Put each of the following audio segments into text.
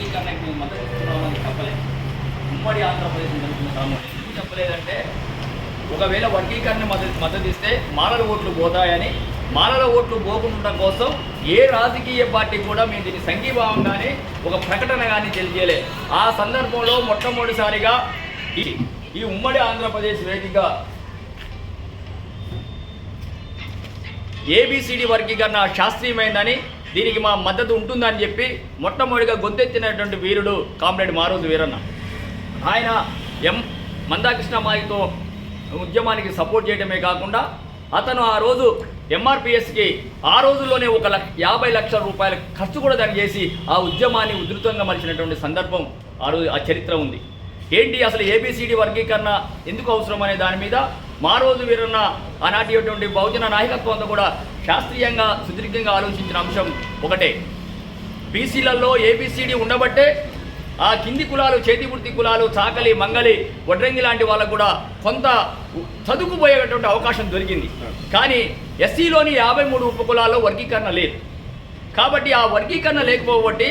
వర్గీకరణకు మద్దతు ఇస్తున్నామని చెప్పలేదు ఉమ్మడి ఆంధ్రప్రదేశ్ జరుగుతున్న క్రమంలో ఎందుకు చెప్పలేదంటే ఒకవేళ వర్గీకరణ మద్దతు మద్దతు ఇస్తే మాలల ఓట్లు పోతాయని మాలల ఓట్లు పోకుండా కోసం ఏ రాజకీయ పార్టీ కూడా మేము దీన్ని సంఘీభావంగానే ఒక ప్రకటన కానీ తెలియజేయలే ఆ సందర్భంలో మొట్టమొదటిసారిగా ఈ ఈ ఉమ్మడి ఆంధ్రప్రదేశ్ వేదిక ఏబిసిడి వర్గీకరణ శాస్త్రీయమైందని దీనికి మా మద్దతు ఉంటుందని చెప్పి మొట్టమొదటిగా గొంతెత్తినటువంటి వీరుడు కామ్రేడ్ మారోజు వీరన్న. ఆయన ఎం మందాకృష్ణ మాయతో ఉద్యమానికి సపోర్ట్ చేయడమే కాకుండా అతను ఆ రోజు ఎంఆర్పిఎస్కి ఆ రోజుల్లోనే ఒక లక్ష యాభై లక్షల రూపాయల ఖర్చు కూడా దాన్ని చేసి ఆ ఉద్యమాన్ని ఉధృతంగా మలిచినటువంటి సందర్భం ఆ రోజు ఆ చరిత్ర ఉంది. ఏంటి అసలు ఏబిసిడి వర్గీకరణ ఎందుకు అవసరం అనే దాని మీద మా రోజు వీరన్న ఆనాటి బహుజన నాయకత్వంతో కూడా శాస్త్రీయంగా సుదీర్ఘంగా ఆలోచించిన అంశం ఒకటే. బీసీలలో ఏబిసిడి ఉండబట్టే ఆ కింది కులాలు చేతి కులాలు చాకలి మంగలి వడ్రంగి లాంటి వాళ్ళకు కూడా కొంత చదువుకుపోయేటటువంటి అవకాశం దొరికింది. కానీ ఎస్సీలోని యాభై మూడు ఉపకులాల్లో వర్గీకరణ లేదు. కాబట్టి ఆ వర్గీకరణ లేకపోబట్టి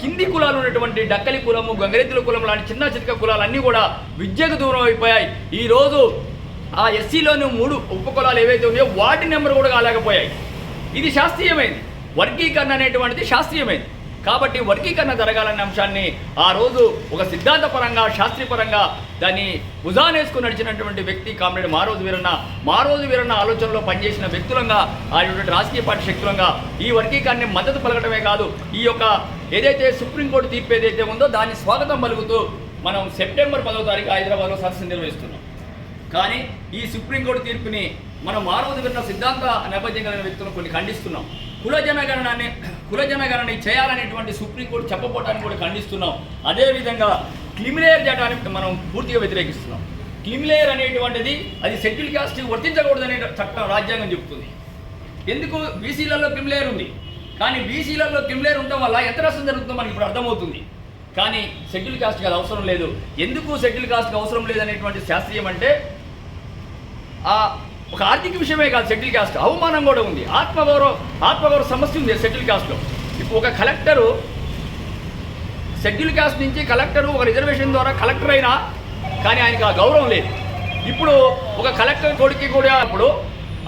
కింది కులాలు ఉన్నటువంటి డక్కలి కులము గంగరెద్దుల కులం లాంటి చిన్న చితక కులాలన్నీ కూడా విద్యకు దూరం అయిపోయాయి. ఈరోజు ఆ ఎస్సీలోని మూడు ఉపకులాలు ఏవైతే ఉన్నాయో వాటి నెంబర్ కూడా కాలేకపోయాయి. ఇది శాస్త్రీయమైంది. వర్గీకరణ అనేటువంటిది శాస్త్రీయమైంది. కాబట్టి వర్గీకరణ జరగాలనే అంశాన్ని ఆ రోజు ఒక సిద్ధాంతపరంగా శాస్త్రీయపరంగా దాన్ని ఉజానేసుకుని నడిచినటువంటి వ్యక్తి కామ్రేడ్ మారోజు వీరన్న మారోజు వీరన్న ఆలోచనలో పనిచేసిన వ్యక్తులంగా ఆయన రాజకీయ పార్టీ శక్తులంగా ఈ వర్గీకరణని మద్దతు పలకటమే కాదు ఈ యొక్క ఏదైతే సుప్రీంకోర్టు తీర్పు ఏదైతే ఉందో దాన్ని స్వాగతం పలుకుతూ మనం సెప్టెంబర్ పదో తారీఖు హైదరాబాద్లో సదస్సు నిర్వహిస్తున్నాం. కానీ ఈ సుప్రీంకోర్టు తీర్పుని మనం మానవ విన్న సిద్ధాంత నేపథ్యం కలిగిన వ్యక్తులను కొన్ని ఖండిస్తున్నాం. కుల జనగణనాన్ని కుల జనగణన చేయాలనేటువంటి సుప్రీంకోర్టు చెప్పబోటాన్ని కూడా ఖండిస్తున్నాం. అదేవిధంగా క్లిమిలేయర్ చట్టాన్ని మనం పూర్తిగా వ్యతిరేకిస్తున్నాం. క్రిమిలేయర్ అనేటువంటిది అది షెడ్యూల్ కాస్ట్ వర్తించకూడదనే చట్టం రాజ్యాంగం చెబుతుంది. ఎందుకు? బీసీలలో క్లిమిలేయర్ ఉంది. కానీ బీసీలలో క్రిమిలేయర్ ఉండటం వల్ల ఎంత నష్టం జరుగుతుందో మనకి ఇప్పుడు అర్థమవుతుంది. కానీ షెడ్యూల్ కాస్ట్కి అది అవసరం లేదు. ఎందుకు షెడ్యూల్ కాస్ట్కి అవసరం లేదనేటువంటి శాస్త్రీయం అంటే ఆ ఒక ఆర్థిక విషయమే కాదు సెటిల్ కాస్ట్ అవమానం కూడా ఉంది. ఆత్మగౌరవ ఆత్మగౌరవ సమస్య ఉంది సెటిల్ కాస్ట్లో ఇప్పుడు ఒక కలెక్టరు షెడ్యూల్ కాస్ట్ నుంచి కలెక్టరు ఒక రిజర్వేషన్ ద్వారా కలెక్టర్ అయినా కానీ ఆయనకు ఆ గౌరవం లేదు. ఇప్పుడు ఒక కలెక్టర్ కొడుకు కూడా అప్పుడు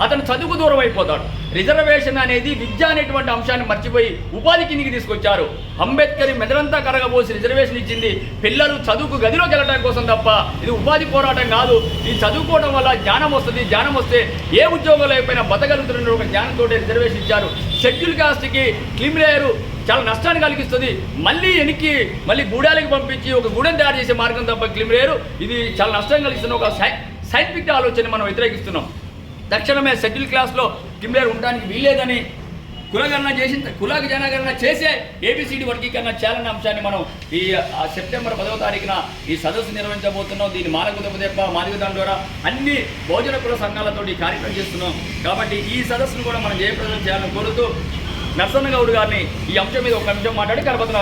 అతను చదువుకు దూరం అయిపోతాడు. రిజర్వేషన్ అనేది విద్య అనేటువంటి అంశాన్ని మర్చిపోయి ఉపాధి కిందికి తీసుకొచ్చారు. అంబేద్కర్ మెదడంతా కరగబోసి రిజర్వేషన్ ఇచ్చింది. పిల్లలు చదువుకు గదిలోకి వెళ్ళడం కోసం తప్ప ఇది ఉపాధి పోరాటం కాదు. ఇది చదువుకోవడం వల్ల జ్ఞానం వస్తుంది. జ్ఞానం వస్తే ఏ ఉద్యోగం లేకపోయినా బతకగలుగుతున్న ఒక జ్ఞానంతో రిజర్వేషన్ ఇచ్చారు. షెడ్యూల్ కాస్ట్కి క్లిమ్ లేయరు. చాలా నష్టాన్ని కలిగిస్తుంది. మళ్ళీ వెనక్కి మళ్ళీ గూడాలకి పంపించి ఒక గూడెం తయారు చేసే మార్గం తప్ప క్లిమ్ క్లిమిలేయరు ఇది చాలా నష్టం కలిగిస్తున్న ఒక సై సైంటిఫిక్ ఆలోచన మనం వ్యతిరేకిస్తున్నాం. తక్షణమే షెడ్యూల్ క్లాస్లో కిమ్లేర్ ఉండడానికి వీల్లేదని కులగణన చేసిన కుల జనగణన చేసే ఏబిసిడి వర్గీకరణ చేయాలన్న అంశాన్ని మనం ఈ సెప్టెంబర్ పదవ తారీఖున ఈ సదస్సు నిర్వహించబోతున్నాం. దీన్ని మానవ దెబ్బ మాదిగదాం ద్వారా అన్ని భోజన కుల సంఘాలతో ఈ కార్యక్రమం చేస్తున్నాం. కాబట్టి ఈ సదస్సును కూడా మనం జయప్రదం చేయాలని కోరుతూ నరసన్న గౌడ్ గారిని ఈ అంశం మీద ఒక నిమిషం మాట్లాడి కరపత్ర